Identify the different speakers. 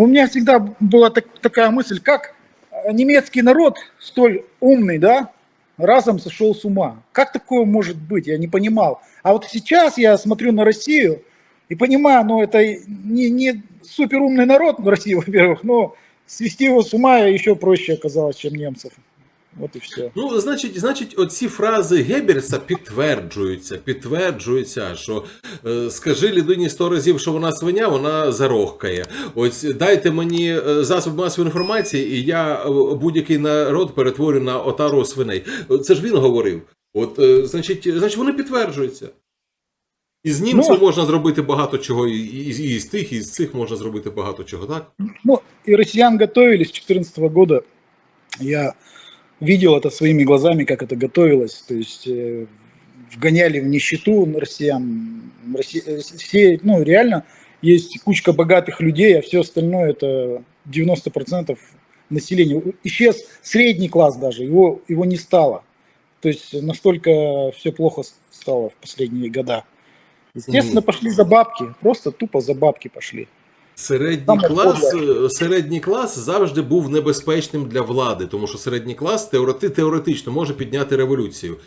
Speaker 1: У меня всегда была так- такая мысль, как немецкий народ, столь умный, да, разом сошел с ума. Как такое может быть? Я не понимал. А вот сейчас я смотрю на Россию и понимаю, ну это не, не суперумный народ в России, во-первых, но свести его с ума еще проще оказалось, чем немцев. Вот и все.
Speaker 2: Ну, значить, значить, оці фрази Геббельса підтверджуються, підтверджуються, що е, скажи людині сто разів, що вона свиня, вона зарохкає. Ось дайте мені е, засоб масової інформації, і я е, будь-який народ перетворю на отару свиней. Це ж він говорив. От, е, значить, значить, вони підтверджуються. І з німців
Speaker 1: Ну,
Speaker 2: можна зробити багато чого, і, і, і з тих, і з цих можна зробити багато чого, так?
Speaker 1: Ну, и россиян готовились с 2014 года. Я видел это своими глазами, как это готовилось. То есть э, вгоняли в нищету россиян. Росси- э, Все, ну, реально, есть кучка богатых людей, а все остальное это 90% населения. Исчез средний класс даже, его, его не стало. То есть настолько все плохо стало в последние года. Естественно, пошли за бабки, просто тупо за бабки пошли.
Speaker 2: Середній
Speaker 1: Саме
Speaker 2: клас, е, середній клас завжди був небезпечним для влади, тому що середній клас теорети, теоретично може підняти революцію.